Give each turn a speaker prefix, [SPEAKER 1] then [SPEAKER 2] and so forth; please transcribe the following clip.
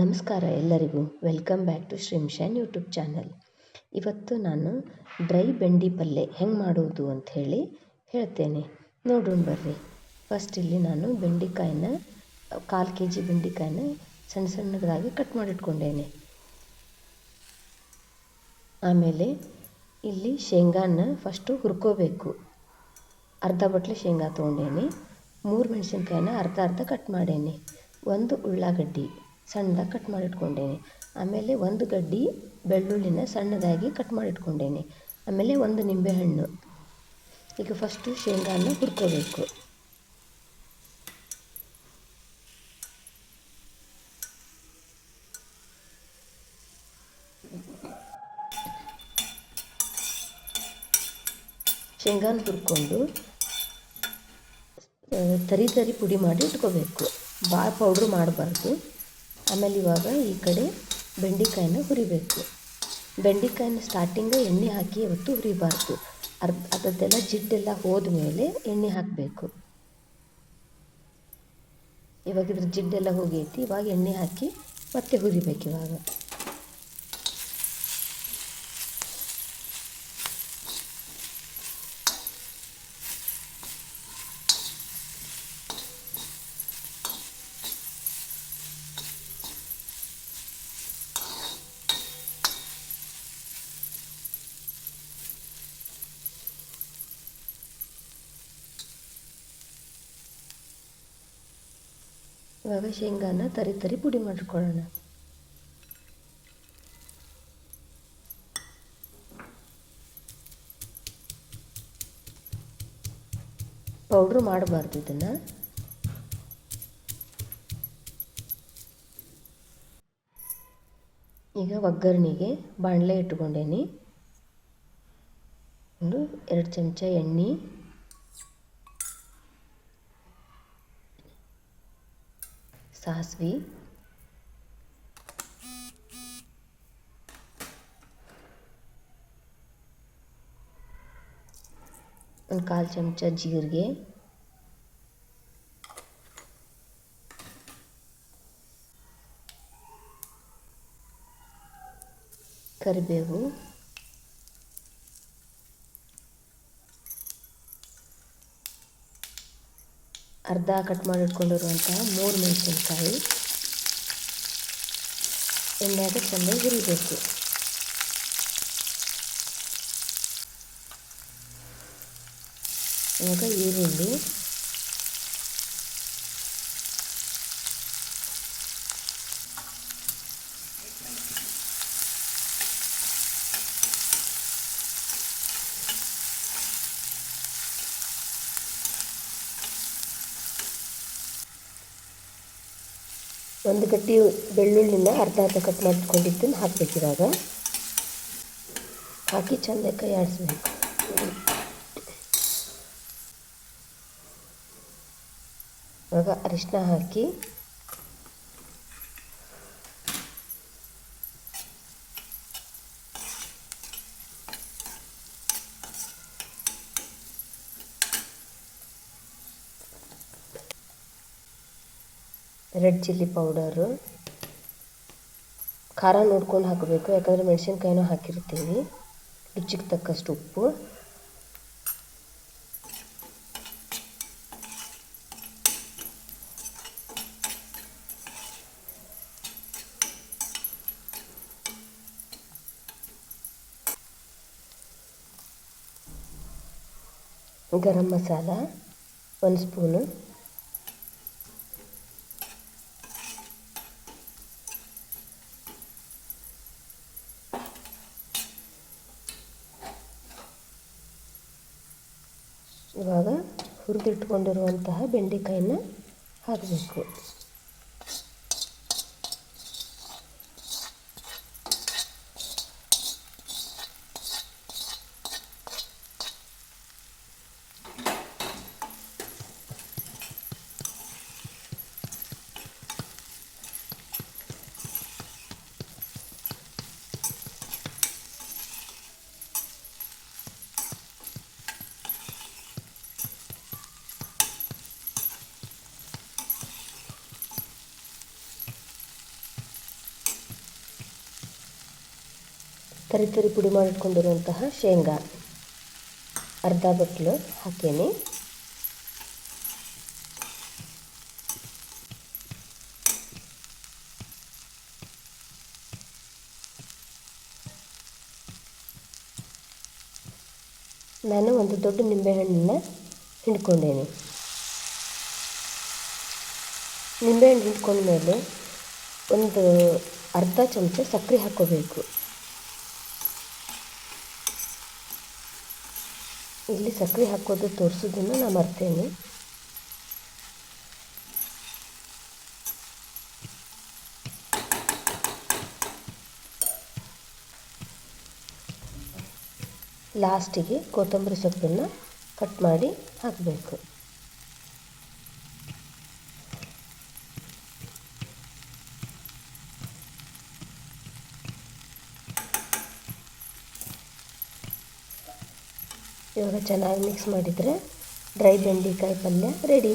[SPEAKER 1] ನಮಸ್ಕಾರ ಎಲ್ಲರಿಗೂ. Welcome back to Shrimshan YouTube channel ಇವತ್ತು ನಾನು ಡ್ರೈ ಬೆಂಡಿ ಪಲ್ಯ ಹೆಂಗೆ ಮಾಡೋದು ಹೇಳಿ ಹೇಳ್ತೇನೆ. ನೋಡೋಣ ಬರ್ರಿ. ಫಸ್ಟ್ ಇಲ್ಲಿ ನಾನು ಬೆಂಡೆಕಾಯಿನ, ಕಾಲು ಕೆ ಜಿ ಬೆಂಡೆಕಾಯಿನ ಸಣ್ಣ ಸಣ್ಣದಾಗಿ ಕಟ್ ಮಾಡಿಟ್ಕೊಂಡೇನೆ. ಆಮೇಲೆ ಇಲ್ಲಿ ಶೇಂಗಾನ ಫಸ್ಟು ಹುರ್ಕೋಬೇಕು. ಅರ್ಧ ಬಟ್ಲು ಶೇಂಗಾ ತೊಗೊಂಡೇನೆ. ಮೂರು ಮೆಣಸಿನ್ಕಾಯಿನ ಅರ್ಧ ಅರ್ಧ ಕಟ್ ಮಾಡೇನಿ. ಒಂದು ಉಳ್ಳಾಗಡ್ಡಿ. ಸಣ್ಣದಾಗಿ ಕಟ್ ಮಾಡಿಟ್ಕೊಂಡೇನಿ. ಆಮೇಲೆ ಒಂದು ಗಡ್ಡಿ ಬೆಳ್ಳುಳ್ಳಿನ ಸಣ್ಣದಾಗಿ ಕಟ್ ಮಾಡಿಟ್ಕೊಂಡೇನಿ. ಆಮೇಲೆ ಒಂದು ನಿಂಬೆಹಣ್ಣು. ಈಗ ಫಸ್ಟು ಶೇಂಗಾನ ಹುರ್ಕೋಬೇಕು. ಶೇಂಗಾನ ಹುರ್ಕೊಂಡು ತರಿ ತರಿ ಪುಡಿ ಮಾಡಿ ಇಟ್ಕೋಬೇಕು. ಭಾಳ ಪೌಡ್ರ್ ಮಾಡಬಾರ್ದು. ಆಮೇಲೆ ಇವಾಗ ಈ ಕಡೆ ಬೆಂಡೆಕಾಯಿನ ಹುರಿಬೇಕು. ಬೆಂಡೆಕಾಯಿನ ಸ್ಟಾರ್ಟಿಂಗ್ ಎಣ್ಣೆ ಹಾಕಿ ಇವತ್ತು ಹುರಿಬಾರ್ದು. ಅರ್ಧ ಅದರದ್ದೆಲ್ಲ ಜಿಡ್ಡೆಲ್ಲ ಹೋದ್ಮೇಲೆ ಎಣ್ಣೆ ಹಾಕಬೇಕು. ಇವಾಗ ಇದ್ರ ಜಿಡ್ಡೆಲ್ಲ ಹೋಗೈತಿ, ಇವಾಗ ಎಣ್ಣೆ ಹಾಕಿ ಮತ್ತೆ ಹುರಿಬೇಕು ಇವಾಗ. ಇವಾಗ ಶೇಂಗಾನ ತರಿ ತರಿ ಪುಡಿ ಮಾಡಿಕೊಳ್ಳೋಣ. ಪೌಡ್ರ್ ಮಾಡಬಾರ್ದು ಇದನ್ನು. ಈಗ ಒಗ್ಗರಣೆಗೆ ಬಾಣಲೆ ಇಟ್ಕೊಂಡೇನಿ. ಒಂದು ಎರಡು ಚಮಚ ಎಣ್ಣೆ ಸಾಸಿವೆ ಒಂದು ಕಾಲು ಚಮಚ ಜೀರಿಗೆ ಕರಿಬೇವು ಅರ್ಧ ಕಟ್ ಮಾಡಿ ಇಟ್ಕೊಂಡಿರುವಂತಹ ಮೂರು ಮೆಣಸಿನ್ಕಾಯಿ. ಎಣ್ಣೆಯಾಗ ಚೆನ್ನಾಗಿ ಹುರಿಬೇಕು. ಇವಾಗ ಈರುಳ್ಳಿ. ಒಂದು ಗಟ್ಟಿ ಬೆಳ್ಳುಳ್ಳಿನ ಅರ್ಧ ಅರ್ಧ ಕಟ್ ಮಾಡಿಟ್ಕೊಂಡಿದ್ದನ್ನು ಹಾಕ್ಬೇಕು ಇವಾಗ ಹಾಕಿ ಚೆಂದ ಕೈ ಆಡಿಸ್ಬೇಕು. ಇವಾಗ ಅರಿಶಿನ ಹಾಕಿ ರೆಡ್ ಚಿಲ್ಲಿ ಪೌಡರು ಖಾರ ನೋಡ್ಕೊಂಡು ಹಾಕಬೇಕು ಯಾಕಂದರೆ ಮೆಣಸಿನ್ಕಾಯಿನೂ ಹಾಕಿರ್ತೀವಿ ರುಚಿಗೆ ತಕ್ಕಷ್ಟು ಉಪ್ಪು ಗರಂ ಮಸಾಲ ಒಂದು ಸ್ಪೂನು ಇವಾಗ ಹುರಿದಿಟ್ಕೊಂಡಿರುವಂತಹ ಬೆಂಡೆಕಾಯಿನ ಹಾಕಬೇಕು. ತರಿ ತರಿ ಪುಡಿ ಮಾಡಿಟ್ಕೊಂಡಿರುವಂತಹ ಶೇಂಗಾ. ಅರ್ಧ ಬಟ್ಲು ಹಾಕೇನಿ. ನಾನು ಒಂದು ದೊಡ್ಡ ನಿಂಬೆಹಣ್ಣನ್ನ ಹಿಂಡ್ಕೊಂಡೇನಿ. ನಿಂಬೆಹಣ್ಣು ಹಿಂಡ್ಕೊಂಡ್ಮೇಲೆ ಒಂದು ಅರ್ಧ ಚಮಚ ಸಕ್ಕರೆ ಹಾಕ್ಕೋಬೇಕು. ಇಲ್ಲಿ ಸಕ್ಕರೆ ಹಾಕೋದು ತೋರಿಸೋದನ್ನು ನಾನು ಮರ್ತೇನೆ. ಲಾಸ್ಟಿಗೆ ಕೊತ್ತಂಬರಿ ಸೊಪ್ಪನ್ನು ಕಟ್ ಮಾಡಿ ಹಾಕಬೇಕು. ಇವಾಗ ಚೆನ್ನಾಗಿ ಮಿಕ್ಸ್ ಮಾಡಿದರೆ ಡ್ರೈ ಬೆಂಡೆಕಾಯಿ ಪಲ್ಯ ರೆಡಿ